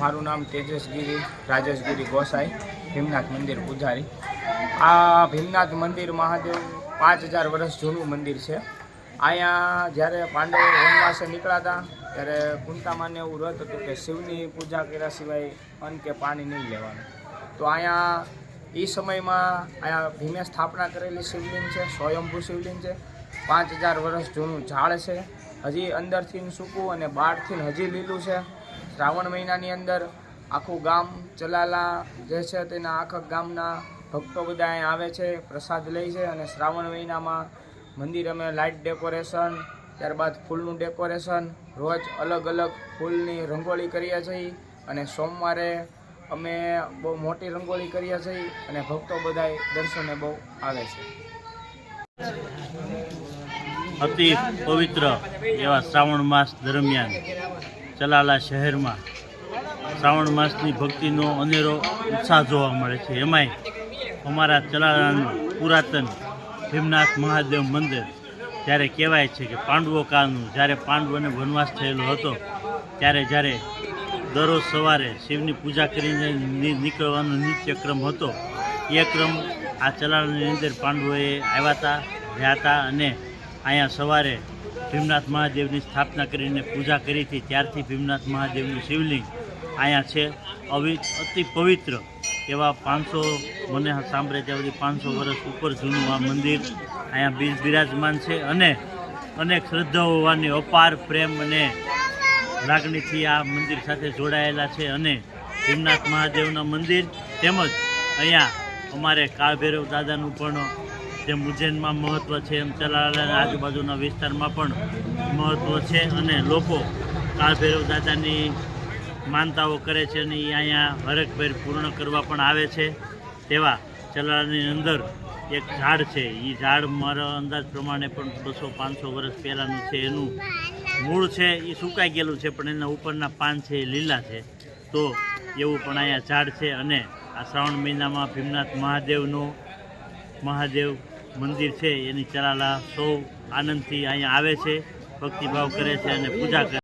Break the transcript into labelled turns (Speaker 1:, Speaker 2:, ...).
Speaker 1: મારું નામ તેજસગીરી રાજેશગીરી ગોસાઈ, ભીમનાથ મંદિર પૂજારી. આ ભીમનાથ મંદિર મહાદેવ પાંચ હજાર વર્ષ જૂનું મંદિર છે. અહીંયા જ્યારે પાંડવો વનવાસે નીકળ્યા હતા ત્યારે કુંતામાને એવું વ્રત હતું કે શિવની પૂજા કર્યા સિવાય અન્ન કે પાણી નહીં લેવાનું. તો અહીંયા એ સમયમાં અહીંયા ભીમે સ્થાપના કરેલી શિવલિંગ છે, સ્વયંભૂ શિવલિંગ છે. પાંચ હજાર વર્ષ જૂનું ઝાડ છે. હજી અંદરથી સૂકું અને બહારથી હજી લીલું છે. શ્રાવણ મહિનાની અંદર આખું ગામ ચલાલા જે છે તેના આખા ગામના ભક્તો બધા અહીં આવે છે, પ્રસાદ લે છે અને શ્રાવણ મહિનામાં મંદિર અમે લાઇટ ડેકોરેશન ત્યારબાદ ફૂલનું ડેકોરેશન રોજ અલગ અલગ ફૂલની રંગોળી કરીએ છીએ અને સોમવારે અમે બહુ મોટી રંગોળી કરીએ છીએ અને ભક્તો બધાય દર્શને બહુ આવે છે.
Speaker 2: અતિ પવિત્ર એવા શ્રાવણ માસ દરમિયાન ચલાલા શહેરમાં શ્રાવણ માસની ભક્તિનો અનેરો ઉત્સાહ જોવા મળે છે. એમાંય અમારા ચલાલાનું પુરાતન ભીમનાથ મહાદેવ મંદિર જ્યારે કહેવાય છે કે પાંડવો કાળનું, જ્યારે પાંડવોને વનવાસ થયેલો હતો, ત્યારે જ્યારે દરરોજ સવારે શિવની પૂજા કરીને નીકળવાનો નિત્યક્રમ હતો, એ ક્રમ આ ચલાલાની અંદર પાંડવોએ આવ્યા હતા, રહ્યા હતા અને અહીંયા સવારે ભીમનાથ મહાદેવની સ્થાપના કરીને પૂજા કરી હતી. ત્યારથી ભીમનાથ મહાદેવનું શિવલિંગ અહીંયા છે. અવિ, અતિ પવિત્ર એવા પાંચસો, મને સાંભળે ત્યાં સુધી પાંચસો વર્ષ ઉપર જૂનું આ મંદિર અહીંયા બિર બિરાજમાન છે અને અનેક શ્રદ્ધાઓ હોવાની અપાર પ્રેમ અને લાગણીથી આ મંદિર સાથે જોડાયેલા છે અને ભીમનાથ મહાદેવના મંદિર તેમજ અહીંયા અમારે કાળભૈરવ દાદાનું પણ જેમ ઉજ્જૈનમાં મહત્ત્વ છે, એમ ચલાલાના આજુબાજુના વિસ્તારમાં પણ મહત્ત્વ છે અને લોકો કાળભૈરવ દાદાની માનતાઓ કરે છે અને એ અહીંયા હરકભેર પૂર્ણ કરવા પણ આવે છે. તેવા ચલાલાની અંદર એક ઝાડ છે. એ ઝાડ મારા અંદાજ પ્રમાણે પણ બસો પાંચસો વર્ષ પહેલાંનું છે. એનું મૂળ છે એ સુકાઈ ગયેલું છે, પણ એના ઉપરના પાન છે એ લીલા છે. તો એવું પણ અહીંયા ઝાડ છે અને આ શ્રાવણ મહિનામાં ભીમનાથ મહાદેવનો મહાદેવ મંદિર છે, એની ચલાલા સૌ આનંદથી અહીંયા આવે છે, ભક્તિભાવ કરે છે અને પૂજા કરે